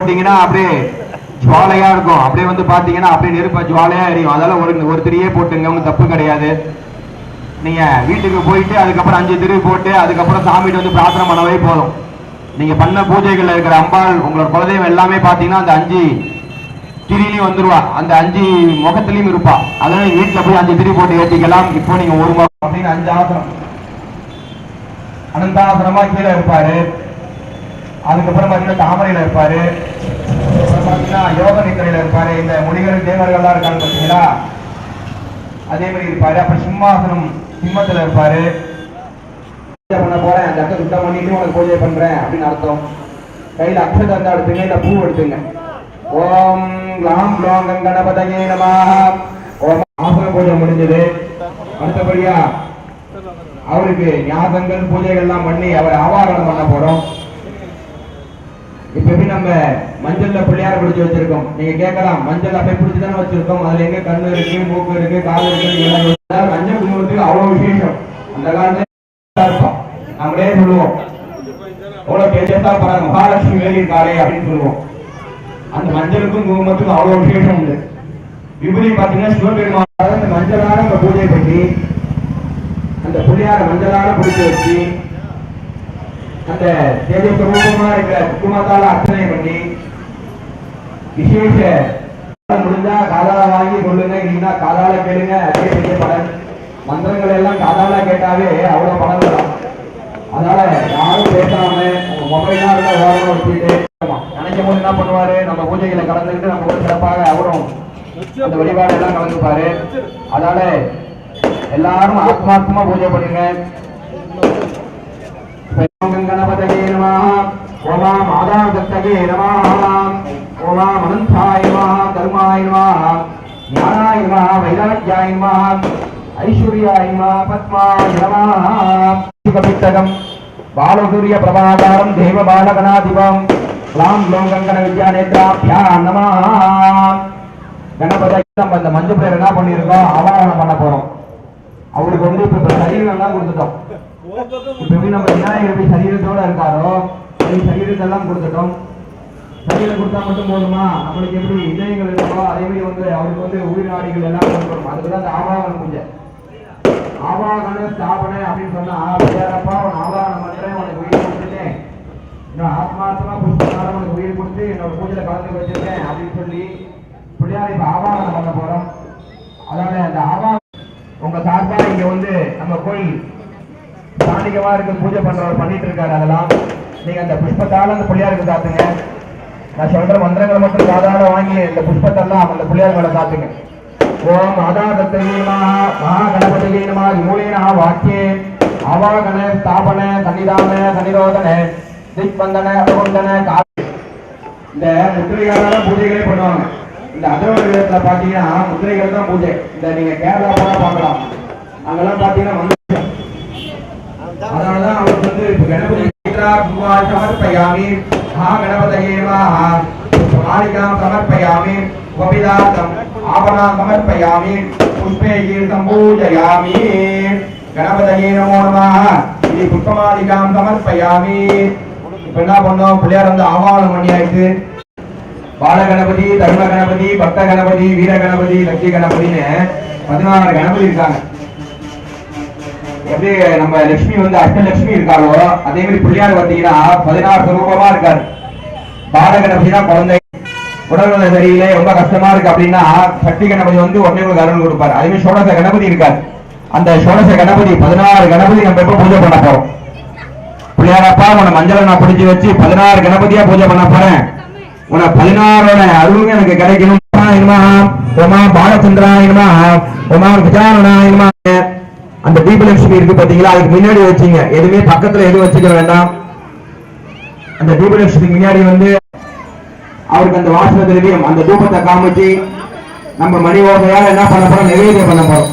போட்டீங்கன்னா அப்படியே ஜுவாலையா இருக்கும். அப்படியே வந்து பாத்தீங்கன்னா அப்படியே ஜுவாலையா எரியும். அதெல்லாம் ஒரு போட்டுங்க ஒன்றும் தப்பு கிடையாது. நீங்க வீட்டுக்கு போயிட்டு அதுக்கப்புறம் அஞ்சு திரு போட்டு அதுக்கப்புறம் சாமிகிட்ட வந்து பிரார்த்தனை பண்ணவே போதும். நீங்க பண்ண பூஜைகள்ல இருக்கிற அம்பாள் உங்களோட குலதெய்வம் எல்லாமே பாத்தீங்கன்னா அந்த அஞ்சு திரிலையும் வந்துருவா. அந்த அஞ்சு முகத்திலையும் இருப்பா. அதனால வீட்டுல போய் அஞ்சு திரி போட்டு ஏற்றிக்கலாம் இப்போ நீங்க ஒரு அப்படின்னு அஞ்சு ஆசனம் அனந்தாசனமா கீழே இருப்பாரு. அதுக்கப்புறம் பார்த்தீங்கன்னா தாமரையில இருப்பாரு. அப்புறம் பார்த்தீங்கன்னா யோக நித்திரையில இருப்பாரு. இந்த முனிகள் தேவர்கள்லாம் இருக்காங்க பாத்தீங்களா அதே மாதிரி இருப்பாரு. அப்புறம் சிம்மாசனம் சிம்மத்துல இருப்பாரு. பூஜை பண்ண போறேன். அந்த இடத்த சுத்தம் பண்ணிட்டு உனக்கு பூஜை பண்றேன் அப்படின்னு அர்த்தம். கையில அக்ஷதை அந்த எடுத்துங்க இல்ல பூ எடுத்துங்க. ஓம் லாம் க்ளோம் கணபதையே நமாக ஓம் ஆசன பூஜை முடிஞ்சது. அடுத்தபடியா அவருக்கு ஞாபகங்கள் பூஜைகள் எல்லாம் பண்ணி அவரை ஆவாரணம் பண்ண போறோம். இப்பவே நம்ம மஞ்சள்ல பிள்ளையார பிடிச்சு வச்சிருக்கோம்? நீங்க கேட்கலாம். மஞ்சள் அப்படியே பிடிச்சு தானே வச்சிருக்கோம். அதுல எங்க கண்ணு இருக்கு மூக்கு இருக்கு காது இருக்கு மஞ்சள் குங்குமத்துக்கு அவ்வளவு விசேஷம். அந்த காலத்துல இருப்போம். நம்மளே சொல்லுவோம். அவ்வளவு பேசா பாருங்க மகாலட்சுமி வேலி இருக்காளே அப்படின்னு சொல்லுவோம். அந்த மஞ்சளுக்கும் குங்குமத்துக்கும் அவ்வளவு விசேஷம் உண்டு. விபூதி பாத்தீங்கன்னா சிவபெருமான அந்த மஞ்சளான பூஜை பண்ணி அந்த பிள்ளையார மஞ்சளால பிடிச்சு வச்சு அந்த தேஜஸ் ரூபமா இருக்கிற குக்குமத்தால அர்ச்சனை பண்ணி விசேஷ முடிஞ்சா காதால வாங்கி சொல்லுங்க இல்லைன்னா காதால கேளுங்க அதே பெரிய பலன் மந்திரங்கள் எல்லாம் காதால கேட்டாவே அவ்வளவு பலன் வரும் அதனால யாரும் பேசாம மொபைலா இருந்தா ஓரமா வச்சுட்டு நினைக்கும் போது என்ன பண்ணுவாரு நம்ம பூஜைகளை கலந்துக்கிட்டு நம்ம ஒரு சிறப்பாக அவரும் அந்த வழிபாடு எல்லாம் கலந்துப்பாரு அதனால எல்லாரும் ஆத்மாத்மா பூஜை பண்ணுங்க பித்தகம் பாலசூரிய பிரபாகாரம் தேவ பாலகணாதிபம் லாம் லோகங்கன வித்யா நேத்ராபியா நமः கணபதி நம்ம இந்த மஞ்சள் பேர் என்ன பண்ணியிருக்கோம்? ஆவாகனம் பண்ண போறோம். அவருக்கு வந்து இப்ப சரீரம் கொடுத்துட்டோம். இப்ப எப்படி நம்ம விநாயகர் எப்படி சரீரத்தோட இருக்காரோ சரீரத்தை சரீரத்தெல்லாம் கொடுத்துட்டோம். சரீரம் கொடுத்தா மட்டும் போதுமா? நம்மளுக்கு எப்படி இதயங்கள் இருக்கோ அதே மாதிரி வந்து அவருக்கு வந்து உயிர் நாடிகள் எல்லாம் கொடுக்கணும். அதுக்கு தான் அந்த ஆவாகனம் பூஜை. ஆவாகன ஸ்தாபனை அப்படின்னு சொன்னா விளையாடப்பா உன் ஆவாகனம் பண்றேன் உனக்கு உயிர் கொடுத்துட்டேன். இன்னும் ஆத்மார்த்தமா உனக்கு உயிர் கொடுத்து என்னோட பூஜையில கலந்து வச்சிருக்கேன் அப்படின்னு சொல்லி பிள்ளையார் இப்ப ஆவாகனம் பண்ண போறோம். அதாவது அந்த ஆவா உங்க சார்பா இங்க வந்து நம்ம கோயில் சாணிகமா இருக்க பூஜை பண்றவர் பண்ணிட்டு இருக்காரு அதெல்லாம். நீங்க அந்த புஷ்பத்தால அந்த பிள்ளையாருக்கு சாத்துங்க நான் சொல்ற மந்திரங்களை மட்டும் சாதாரண வாங்கி இந்த புஷ்பத்தெல்லாம் அந்த பிள்ளையார் மேல சாத்துங்க. ஓம் ஆதாரத்தையே நமः மகா வாக்கியே அவாகன ஸ்தாபன சன்னிதான சன்னிரோதன திக்பந்தன அபகுந்தன கா- இந்த முத்திரைகளால பூஜைகளே பண்ணுவாங்க. இந்த அதர்வ வேதத்துல பாத்தீங்கன்னா முத்திரைகள் தான் பூஜை. இந்த நீங்க கேரளா போனா பாக்கலாம் அங்கெல்லாம் பாத்தீங்கன்னா வந்து அதனாலதான் அவருக்கு வந்து இப்ப கணபதி சமர்ப்பயாமி. மகா கணபதயே மகா மாளிகாம் சமர்ப்பயாமி. समर्पयामि ஆபணா சமர்ப்பயாமி புஷ்பேகி நமோ நமः இது புஷ்பமாலிகாம் சமர்ப்பயாமி. இப்ப என்ன பண்ணோம்? பிள்ளையார் வந்து ஆவாகனம் பண்ணியாச்சு. பால கணபதி தருண கணபதி பக்த கணபதி வீர கணபதி லட்சுமி கணபதினு பதினாறு கணபதி இருக்காங்க. எப்படி நம்ம லட்சுமி வந்து அஷ்டலட்சுமி இருக்காளோ அதே மாதிரி பிள்ளையார் பார்த்தீங்கன்னா பதினாறு சுரூபமா இருக்காரு. பால கணபதினா குழந்தை. உடல்நல சரியில்லை ரொம்ப கஷ்டமா இருக்கு அப்படின்னா சக்தி கணபதி வந்து உடனே உங்களுக்கு அருள் கொடுப்பார். அதே மாதிரி சோழச கணபதி இருக்காரு. அந்த சோழச கணபதி பதினாறு கணபதி நம்ம எப்ப பூஜை பண்ண போறோம்? பிள்ளையாரப்பா உன மஞ்சளை நான் பிடிச்சு வச்சு பதினாறு கணபதியா பூஜை பண்ண போறேன். உன பதினாறோட அருளும் எனக்கு கிடைக்கணும். நம உமா பாலச்சந்திரா நம உமா கஜானனாய அந்த தீபலட்சுமி இருக்கு பாத்தீங்களா? அதுக்கு முன்னாடி வச்சீங்க. எதுவுமே பக்கத்துல எதுவும் வச்சுக்க வேண்டாம். அந்த தீபலட்சுமிக்கு முன்னாடி வந்து அவருக்கு அந்த வாசன திரவியம் அந்த தூபத்தை காமிச்சு நம்ம மணி ஓசையால என்ன பண்ண போறோம்? நிவேதியம் பண்ண போறோம்.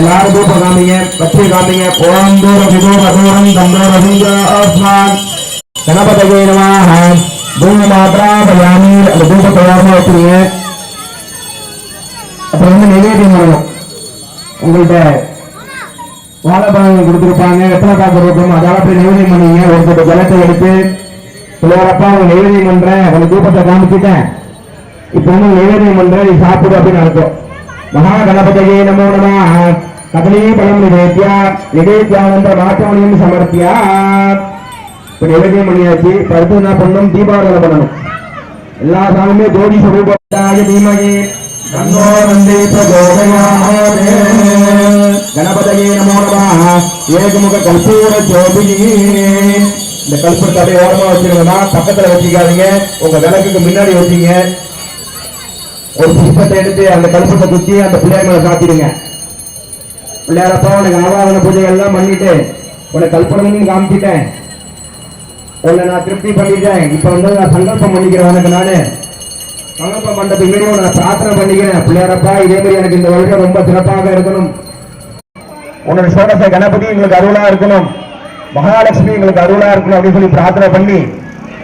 எல்லாரும் தூபம் காமிங்க பச்சை காமிங்க. ஓம் தூர விதூர தூரம் தந்தோர சுந்தராஸ்மான் கணபதகே நமாக தூம மாத்ரா பயாமி அந்த தூபத்தை ஓரமா வச்சுருங்க அப்புறம் வந்து நிவேதியம் பண்ணணும் உங்கள்கிட்ட வாழைப்பழங்கள் கொடுத்துருப்பாங்க. எத்தனை காக்க இருக்கும் அதால போய் நிவேதியம் பண்ணீங்க ஒரு சொட்டு ஜலத்தை எடுத்து பிள்ளையாரப்பா உங்க நைவேத்தியம் பண்றேன் உங்க தூப்பத்தை காமிச்சிட்டேன். இப்ப வந்து நைவேத்தியம் பண்றேன் நீ சாப்பிடு அப்படின்னு அர்த்தம். மகா கணபதியே நமோ நம. கதலீ பலம் நிவேத்தியா நிவேத்தியானந்த மாற்றமணியும் சமர்த்தியா இப்ப நைவேத்தியம் பண்ணியாச்சு இப்ப அடுத்து என்ன பண்ணணும்? தீபாவளி பண்ணணும். எல்லா சாமியுமே ஜோதி சுரூபாய தீமகி. தன்னோ வந்தே பிரச்சோதயாதே கணபதியே நமோ நம ஏகமுக கற்பூர ஜோதினி இந்த கற்பூரத்தை அப்படியே ஓரமா வச்சிருந்தா பக்கத்துல வச்சுக்காதீங்க. உங்க விளக்குக்கு முன்னாடி வச்சீங்க. ஒரு புஷ்பத்தை எடுத்து அந்த கற்பூரத்தை குத்தி அந்த பிள்ளையார் மேல சாத்திடுங்க. பிள்ளையாரப்பா உனக்கு ஆவாதன பூஜை எல்லாம் பண்ணிட்டு உனக்கு கல்பனமும் காமிச்சிட்டேன். உன்னை நான் திருப்தி பண்ணிட்டேன். இப்ப வந்து நான் சங்கல்பம் பண்ணிக்கிறேன் உனக்கு நானு. சங்கல்பம் பண்ண பின்னாடி நான் பிரார்த்தனை பண்ணிக்கிறேன். பிள்ளையாரப்பா இதே மாதிரி எனக்கு இந்த வருஷம் ரொம்ப சிறப்பாக இருக்கணும். உன்னோட சோடச கணபதி எங்களுக்கு அருளா இருக்கணும். மகாலட்சுமி எங்களுக்கு அருளா இருக்கணும் அப்படின்னு சொல்லி பிரார்த்தனை பண்ணி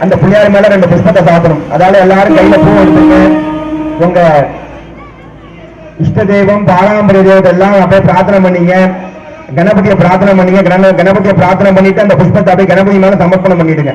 அந்த பிள்ளையார் மேல ரெண்டு புஷ்பத்தை சாப்பிடணும் அதால எல்லாரும் கையில பூ எடுத்துங்க உங்க இஷ்ட தெய்வம் பாராம்பரிய தெய்வத்தை எல்லாம் அப்படியே பிரார்த்தனை பண்ணீங்க. கணபதியை பிரார்த்தனை பண்ணீங்க. கண- கணபதியை பிரார்த்தனை பண்ணிட்டு அந்த புஷ்பத்தை அப்படியே கணபதி மேல சமர்ப்பணம் பண்ணிடுங்க.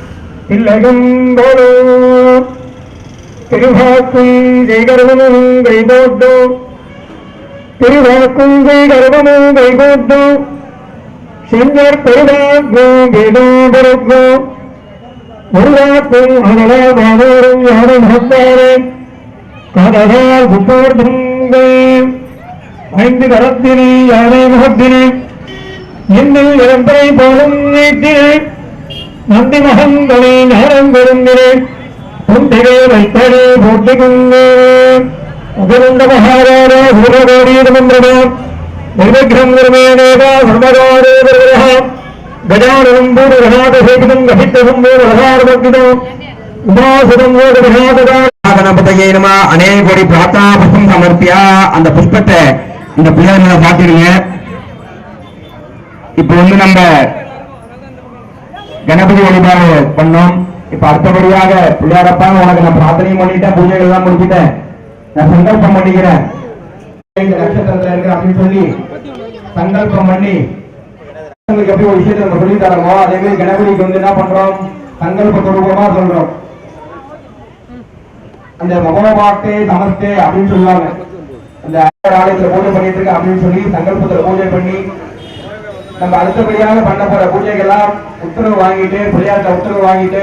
இல்லகம்பலம் திருவாக்கும் ஜெய்கர்வமும் கைபோட்டோ திருவாக்கும் ஜெய்கர்வமும் கைபோட்டோ செஞ்சர் பெருவாக்கும் வேதோபருக்கும் உருவாக்கும் அகலாபாதோரும் யாரும் ஹத்தாரே கதகால் புத்தோர் ஐந்து கரத்தினி யானை முகத்தினி. இன்னும் இளம்பரை போலும் நீட்டினேன் நந்தி மகங்களை நேரம் பெருந்தினேன் வைத்தடி போட்டி போட்டிக்குந்தேன் அகருண்ட மகாராஜ சூரகோடீதமந்திரமாம் நிர்விக்ரம் நிர்மேனேகா சர்வகாரே வருகிறா கஜானனம் பூர்வகாதசேகிதம் கபித்தகம் பூர்வகாரமர்கிதம் உமாசுதம் ஓடுவிகாதகா கணபதியே நம அநேக கோடி பிரார்த்தனா புஷ்பம் சமர்ப்பியா. அந்த புஷ்பத்தை இந்த இப்போ வந்து நம்ம கணபதி வழிபாடு பண்ணோம். இப்ப அடுத்தபடியாக பிள்ளையாரப்பா உனக்கு நான் பிரார்த்தனையும் பண்ணிட்டேன் பூஜைகள் எல்லாம் முடிச்சிட்டேன். நான் சங்கல்பம் பண்ணிக்கிறேன். நட்சத்திரத்துல இருக்கு அப்படின்னு சொல்லி சங்கல்பம் பண்ணி உங்களுக்கு எப்படி ஒரு விஷயத்தை நம்ம சொல்லி தரோமோ அதே மாதிரி கணபதிக்கு வந்து என்ன பண்றோம்? சங்கல்ப ரூபமா சொல்றோம். அந்த மகோபாட்டே நமஸ்தே அப்படின்னு சொல்லுவாங்க. அந்த ஆலயத்துல பூஜை பண்ணிட்டு இருக்க அப்படின்னு சொல்லி சங்கல்பத்துல பூஜை பண்ணி நம்ம அடுத்தபடியாக பண்ண போற பூஜைக்கெல்லாம் உத்தரவு வாங்கிட்டு பிள்ளையார்ட்ட உத்தரவு வாங்கிட்டு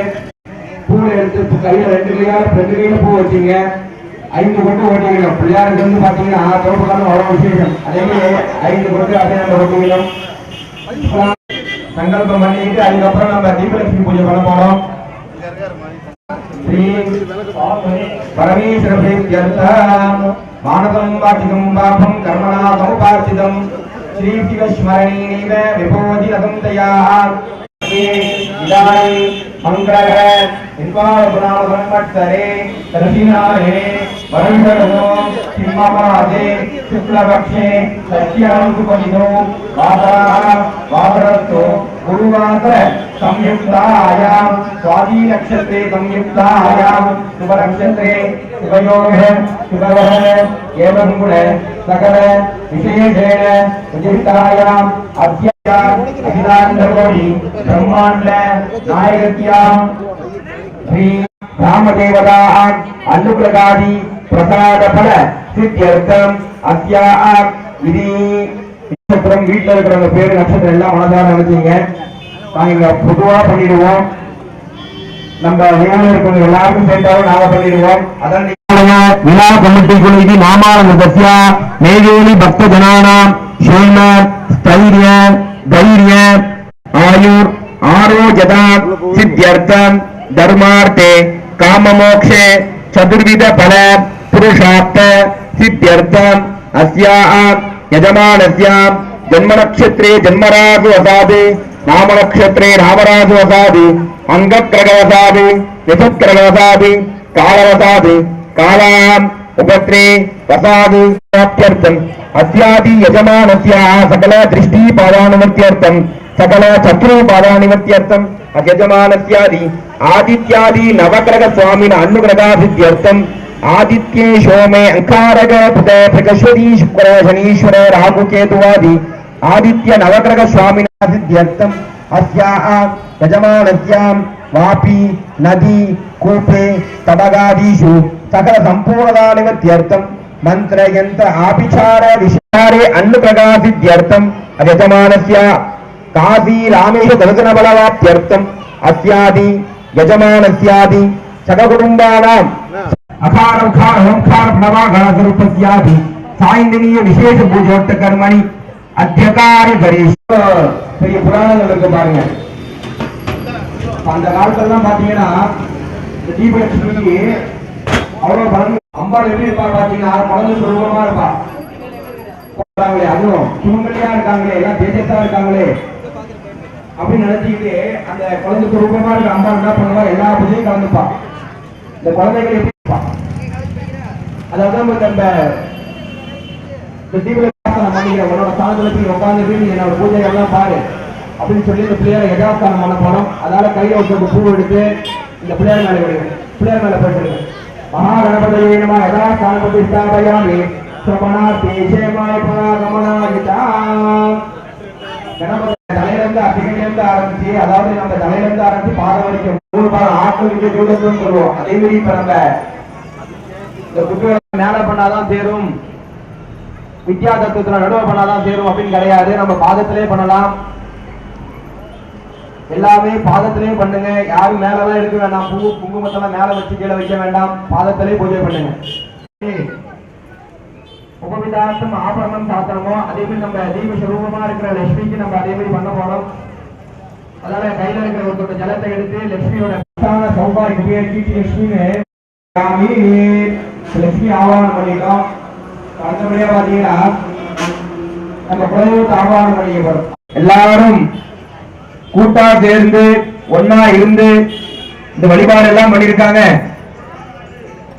பூவை எடுத்து இப்ப கையில ரெண்டு கையால ரெண்டு கையில பூ வச்சீங்க. ஐந்து கொண்டு ஓட்டிக்கணும். பிள்ளையாருக்கு வந்து பாத்தீங்கன்னா காலம் அவ்வளவு விசேஷம். அதே மாதிரி ஐந்து கொண்டு அதே நம்ம ஓட்டிக்கணும். சங்கல்பம் பண்ணிட்டு அதுக்கப்புறம் நம்ம தீபலட்சுமி பூஜை பண்ண போறோம். ஸ்ரீ மானதம் பாட்டிதம் பாபம் கர்மநாதம் சமுபார்ச்சிதம் ஸ்ரீ சிவஸ்மரணீனேவ விபோதிரதம் தயா இதானி மங்களக இன்பாவநாம சன்மத்சரே தர்ஷினாயே வருஷதோ சிம்மமாதே சுக்லபக்ஷே சத்யாம் சுபனிதோ வாசராः வாசரஸ்தோ गुरुवासर संयुक्तायां स्वादी नक्षत्रे संयुक्तायां शुभ नक्षत्रे ஏவம் குண சகல விசேஷேன விஜயிதாயாம் அத்தியாம் அகிலாண்ட கோடி பிரம்மாண்ட நாயகத்தியாம். ஸ்ரீ ராமதேவதாக அன்னுபிரகாதி பிரசாத பல சித்தியர்த்தம் அத்தியா இது நட்சத்திரம் வீட்டில் இருக்கிறவங்க பேரு நட்சத்திரம் எல்லாம் மனதாக நினைச்சீங்க நாங்கள் பொதுவாக பண்ணிடுவோம். நம்ம ஊழியர்கள் எல்லாருக்கும் சேர்ந்தாலும் நாம பண்ணிடுவோம் அதான் விழா கமிட்டி குழுதி நாமான தசியா மேவேலி பக்த ஜனானாம் ஷோமர் ஸ்தைரிய தைரிய ஆயுர் ஆரோஜதா சித்தியர்த்தம் தர்மார்த்தே காமமோக்ஷே சதுர்வித அசாதே. నామనక్షత్రే రామరాజవసాది అంగత్రగవసాది నిధత్రగవసాది కాలవసాది కాలాం ఉపత్రే వసాది ప్రాప్త్యర్థం అస్యాది యజమానస్య సకల దృష్టి పాదానుమత్యర్థం. సకల చక్రు పాదానిమత్యర్థం. అయజమానస్యాది ఆదిత్యాది నవగ్రహ స్వామిన అనుగ్రహాభిత్యర్థం. ఆదిత్యే సోమే అంకారగ పుట ప్రకశ్వరీ శుక్ర శనీశ్వర రాహుకేతువాది. ఆదిత్య నవగ్రహ స్వామిన सिद्ध्यर्थम् अस्याः यजमानस्यां वापि नदी कूपे तडगादिषु सकलसम्पूर्णतानिवत्यर्थं मन्त्रयन्त्र आपिचारविचारे अन्नप्रकाशित्यर्थम् यजमानस्य काशी रामेश दर्शनबलवाप्त्यर्थम् अस्यादि यजमानस्यादि सककुटुम्बानाम् अकारं खा ओंकार प्रणवाघास्वरूपस्यादि सायन्दनीय विशेषपूजोक्तकर्मणि अध्यकार्यकरेषु பெரிய புராணங்கள் இருக்கு பாருங்க. அந்த அந்த காலத்துலலாம் பாத்தீங்கன்னா இந்த தீபலட்சுமிக்கு அவ்வளவு பலன். அம்பாள் எப்படி இருப்பாங்க பாத்தீங்கன்னா குழந்தை சுரூபமா இருப்பா. இருக்காங்களே அதுவும் சுமங்கலியா இருக்காங்களே எல்லாம் தேஜத்தா இருக்காங்களே. அப்படின்னு நினைச்சிக்கிட்டு அந்த குழந்தை சுரூபமா இருக்க அம்பாள் என்ன பண்ணுவா? எல்லா பூஜையும் கலந்துப்பா. இந்த குழந்தைகள் எப்படி அதாவது நம்ம இந்த இந்த தீபலட்சுமி உன்னோட ஸ்தானத்துல போய் நீ என்னோட பூஜை எல்லாம் பாரு. அப்படின்னு சொல்லி இந்த பிள்ளையார யதாஸ்தானம் பண்ண போனோம் அதால கையில ஒரு பூ எடுத்து இந்த பிள்ளையார் மேல விடுங்க பிள்ளையார் மேல போயிட்டு மகா கணபதியே நம யதாஸ்தான பிரதிஷ்டாபயாமி சிரவணா தேசமாய பராகமனாயிதா கணபதி தலையிலிருந்து ஆரம்பிச்சு அதாவது நம்ம தலையிலிருந்து ஆரம்பிச்சு பாதம் வரைக்கும் மூணு பாதம் ஆட்கள் விட்டு சொல்லுவோம். அதே மாதிரி இப்ப நம்ம இந்த குட்டியோட மேல பண்ணாதான் தேரும். வித்யா தத்துவத்துல நடுவை பண்ணாதான் சேரும் அப்படின்னு கிடையாது. நம்ம பாதத்திலே பண்ணலாம். எல்லாமே பாதத்திலே பண்ணுங்க. யாரும் மேலதான் எடுக்க வேண்டாம். பூ குங்குமத்தெல்லாம் மேல வச்சு கீழே வைக்க வேண்டாம். பாதத்திலே பூஜை பண்ணுங்க. உபவிதார்த்தம் ஆபரணம் சாத்திரமோ அதே மாதிரி நம்ம தீப சுரூபமா இருக்கிற லட்சுமிக்கு நம்ம அதே மாதிரி பண்ண போறோம். அதனால கையில இருக்கிற ஒரு ஜலத்தை எடுத்து லட்சுமியோட சௌபாகிய கீர்த்தி லட்சுமின்னு லட்சுமி ஆவாகனம் பண்ணிட்டோம். நம்ம குலதெய்வத்தை எல்லாரும் கூட்டா சேர்ந்து ஒன்னா இருந்து இந்த வழிபாடு எல்லாம் பண்ணிருக்காங்க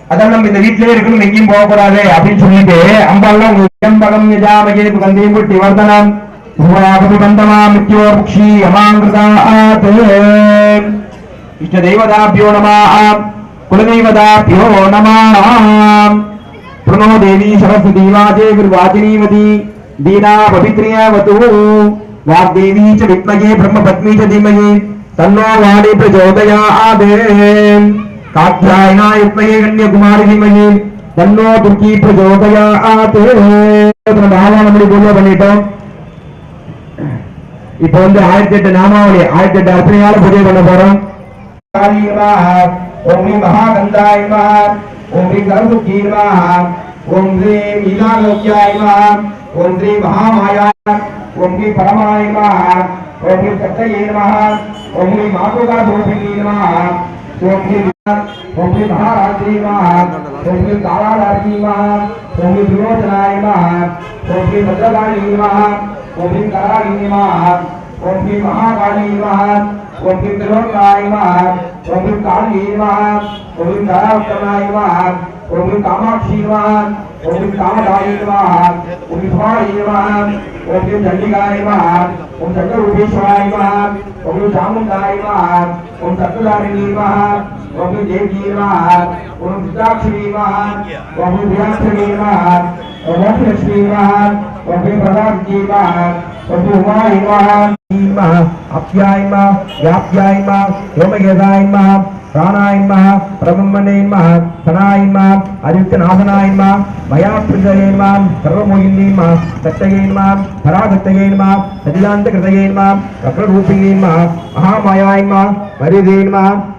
அதான் நம்ம இந்த வீட்டிலே இருக்கணும் எங்கேயும் போகக்கூடாது அப்படின்னு சொல்லிட்டு அம்பாள்லாம் உயம்பகம் யஜாமகே கந்தையும் குட்டி வர்தனம் பூராபதி பந்தமா மித்யோ புக்ஷி யமாங்கிருதாத் இஷ்ட தெய்வதாபியோ நமாம் குலதெய்வதாபியோ நமாம் प्रणो देवी सरस्वती वाजे गुरुवाचिनीवती दीना पवित्र्यावतु वाग्देवी च विद्महे ब्रह्मपत्नी च धीमहि तन्नो वाणी प्रचोदयात् कात्यायना विद्महे कन्याकुमारी धीमहि तन्नो दुर्गी प्रचोदयात् நாமாவளி பூஜை பண்ணிட்டோம் இப்போ வந்து ஆயிரத்தி எட்டு நாமாவளி ஆயிரத்தி எட்டு அர்ச்சனையால பூஜை பண்ண போறோம் ஓம் ஸ்ரீ மகாகந்தாய் ஓம் ஸ்ரீ சரஸ்வதி ஓம் ஸ்ரீ ஈலாலோக்கியாய் ஓம் ஸ்ரீ மகாமாயா ஓம் ஸ்ரீ பரமாய ஓம் ஸ்ரீ சத்தையே நம ஓம் ஸ்ரீ மாதுகா தோஷினி நம ஓம் ஸ்ரீ ஓம் ஸ்ரீ மகாராஜ்ரி ஓம் ஸ்ரீ காலாராஜி ஓம் ஸ்ரீ விரோச்சனாய ஓம் ஸ்ரீ பத்ரகாளி ஓம் ஸ்ரீ கராளி ஓம் ஸ்ரீ மகாகாளி ஓம் ஸ்ரீ திருவண்ணாய ஓம் ஸ்ரீ காளி ஓம் ஸ்ரீ கராவத்தனாய ஓம் ஸ்ரீ காமாட்சி ஓம் ஸ்ரீ காமதாயி ஓம் ஸ்ரீ சுவாயி ஓம் ஸ்ரீ சண்டிகாய ஓம் சக்கரூபேஸ்வராய ஓம் ஸ்ரீ சாமுண்டாய ஓம் சத்துதாரிணி ஓம் ஸ்ரீ தேவி ஓம் சித்தாட்சி ஓம் ஸ்ரீ வியாசனி ஓம் ஸ்ரீ லட்சுமி ஓம் ஸ்ரீ பிரதாப்தி ஓம் ஸ்ரீ உமாய் அப்யாய் ఉమాయిమా అప్యాయిమా వ్యాప్యాయిమా యోమయదాయిమా ప్రాణాయిన్మ ప్రబంబనేన్మ సనాయిన్మ అదిత్య నాశనాయిన్మ మయా పృజయేన్మ సర్వమోహిన్యన్మ సత్తయేన్మ పరాగత్తయేన్మ సజిలాంతకృతయేన్మ వక్రూపిణీన్మ మహామాయాయిన్మ మరిదేన్మ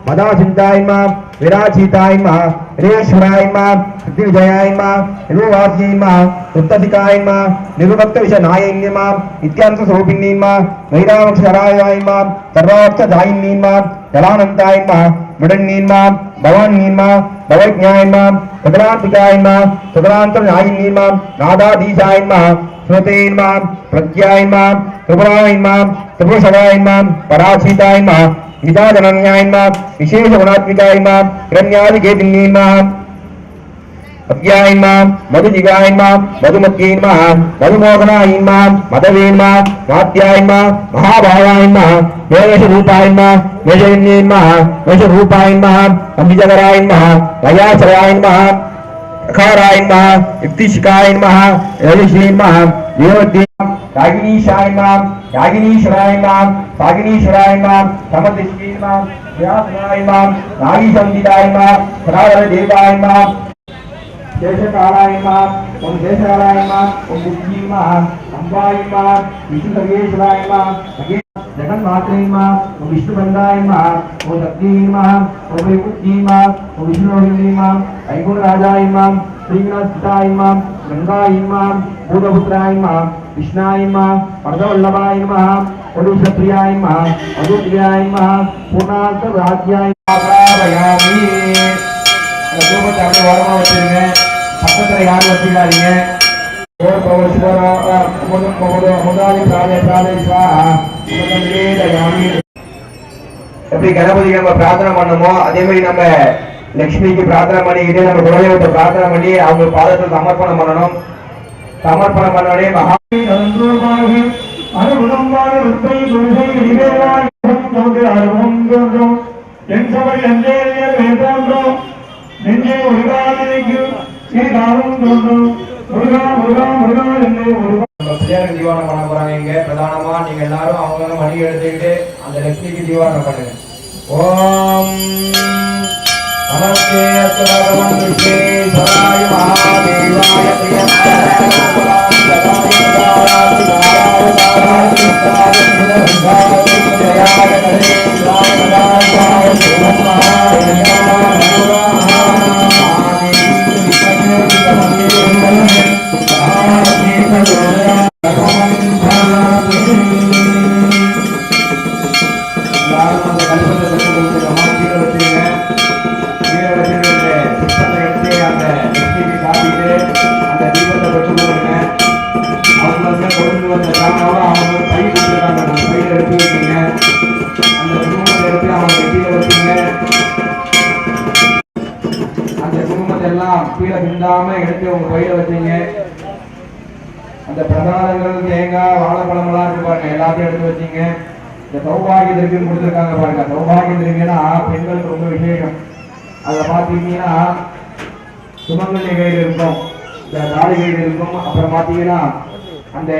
మదాచింతాయిన్మ విరాచితాయిన్మ వినేశ్వరాయిన్మ సిద్ధివిజయాయిన్మ నిరువాస్యైన్మ ఉత్తధికాయిన్మ నిరుభక్త విషనాయైన్యమ ఇత్యాంత స్వరూపిణీన్మ వైరామక్షరాయాయిన్మ సర్వార్థ దాయిన్యన్మ ஜலானந்தாய் மிடன்னீன்மா பவான்மீன்மா பவஜ்ஞாயன்மா சதராந்திகாயன்மா சதராந்த நாயின்மீன்மா நாதாதீசாயன்மா ஸ்ருதேன்மா பிரத்யாயன்மா திரிபுராயன்மா திரிபுஷகாயன்மா பராசீதாயன்மா விதாதனன்யாயின்மா விசேஷ குணாத்மிகாயின்மா இரண்யாதிகேதின்யைன்மா அத்தியாயின்மா மதுஜிகாயின்மா மதுமத்தியைன்மா மதுமோகனாயின்மா மதவேன்மா மாத்தியாயின்மா மகாபாவாயின்மா மேஷ ரூபாயின்மா மேஷயன்யைன்மா மேஷ ரூபாயின்மா அம்பிஜகராயின்மா வயாசராயின்மா அகாராயின்மா யுக்திஷிகாயின்மா யஜஸ்ரீன்மா தேவத்தி யாகினீஷாயின்மா யாகினீஸ்வராயின்மா சாகினீஸ்வராயின்மா சமதிஷ்கீன்மா வியாசனாயின்மா நாகிசந்திதாயின்மா சதாதர தேவாயின்மா தேசகாலாயமா ஓம் தேசகாலாயமா ஓம் புத்தியமா அம்பாயமா விஷ்ணு சர்வேஸ்வராயமா ஜெகன்மாத்ரேயமா ஓம் விஷ்ணு பந்தாயமா ஓம் சக்தியமா ஓம் வைகுத்தியமா ஓம் விஷ்ணுரோகிணியமா வைகுண்டராஜாயமா ஸ்ரீநாத்தாயமா கங்காயமா பூதபுத்திராயமா விஷ்ணாயமா பரதவல்லபாயமா ஒடுஷப்ரியாயமா மதுபிரியாயமா பூர்ணாந்த ராஜ்யாயமா அந்த தூபத்தை அப்படியே ஓரமா வச்சிருங்க பக்கத்தில் யாரும் வச்சுக்காதீங்க. ஓம் பவன் சிவராம எப்படி கணபதி நம்ம பிரார்த்தனை பண்ணுமோ அதே மாதிரி நம்ம லக்ஷ்மிக்கு பிரார்த்தனை பண்ணிக்கிட்டு நம்ம குலதெய்வத்தை பிரார்த்தனை பண்ணி அவங்க பாதத்தில் சமர்ப்பணம் பண்ணணும். சமர்ப்பணம் பண்ணோடனே மகா அருவம் தோன்றும் என் சபை அஞ்சேரியல் தோன்றும் நெஞ்சே ஸ்ரீகாரம் தோன்றும் முருகா முருகா முருகா என்று முருகா நம்ம பிள்ளையாருக்கு தீவானம் பண்ண போறாங்க இங்க பிரதானமா நீங்க எல்லாரும் அவங்க மணி எடுத்துக்கிட்டு அந்த லட்சுமிக்கு தீவானம் பண்ணுங்க ஓம் நமஸ்தே அஸ்து பகவன் விஷ்ணே சதாய மகாதேவாய எல்லாரும் இந்த பிரசாதங்கள் தேங்காய் வாழைப்பழமெல்லாம் இருக்கு பாருங்க எல்லாத்தையும் எடுத்து வச்சீங்க. இந்த சௌபாகிய திருப்பியும் கொடுத்துருக்காங்க பாருங்க. சௌபாகிய திரவியம்னா பெண்களுக்கு ரொம்ப விசேஷம். அதை பார்த்தீங்கன்னா சுமங்கலி கையில் இருக்கும் இந்த தாலி கையில் இருக்கும். அப்புறம் பார்த்தீங்கன்னா அந்த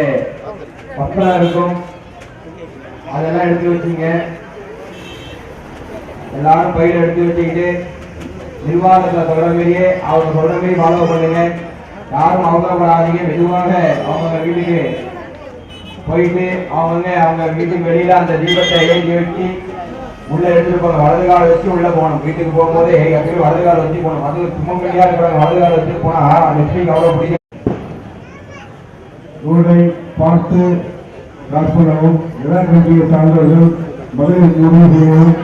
பக்கம் இருக்கும். அதெல்லாம் எடுத்து வச்சீங்க. எல்லாரும் பயிர் எடுத்து வச்சுக்கிட்டு நிர்வாகத்தில் சொல்ற மாதிரியே அவங்க சொல்ற மாதிரி ஃபாலோ பண்ணுங்க. யாரும் அவசரப்படாதீங்க மெதுவாக அவங்க வீட்டுக்கு போயிட்டு அவங்க அவங்க வீட்டுக்கு வெளியில அந்த தீபத்தை ஏற்றி வச்சு உள்ள எடுத்துட்டு போங்க. வலது கால வச்சு உள்ள போகணும். வீட்டுக்கு போகும்போது எப்பயும் வலது கால வச்சு போகணும். வந்து சுமங்கலியா இருக்கிறாங்க வலது கால வச்சு போனா லட்சுமிக்கு அவ்வளவு பிடிக்கும் ஊரை பார்த்து ராற்பனவும் இளங்கண்டிய சார்ந்தவர்கள் மதுரை உறுதி செய்யவும்